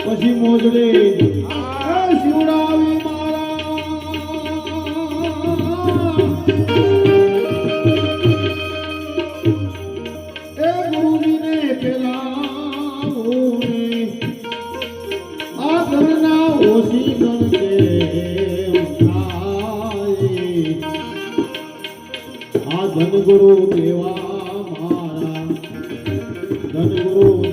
પછી મોજડે શિવડાવી એ ગુરુજીને પેલાવો ધનગુરુ દેવા મારા. ધનગુરુ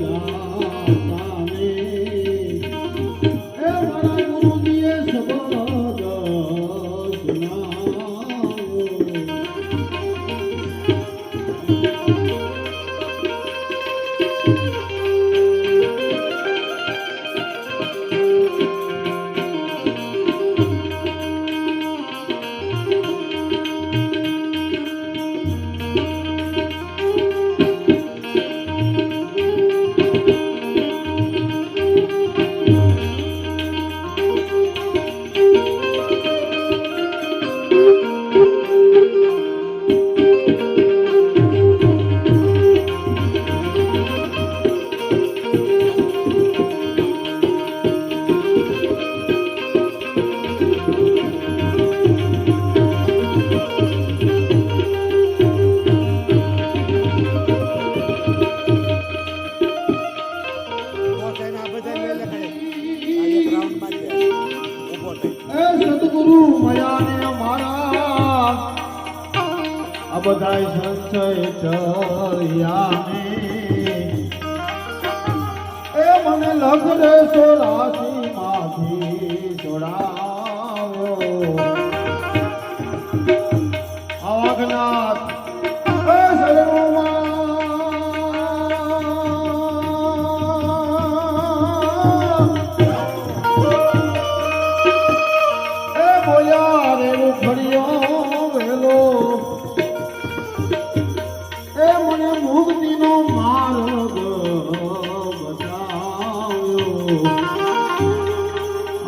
સદગુરુ મયાને મારા આ બધાય સંશય ચરિયાને એ મને લખ રે સોરાસી માંથી એ બોલ્યા રે ઉખડ્યો વેલો. એ મને મુક્તિનો માર્ગ બતાવ્યો.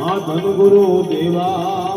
આ ધનગુરુ દેવા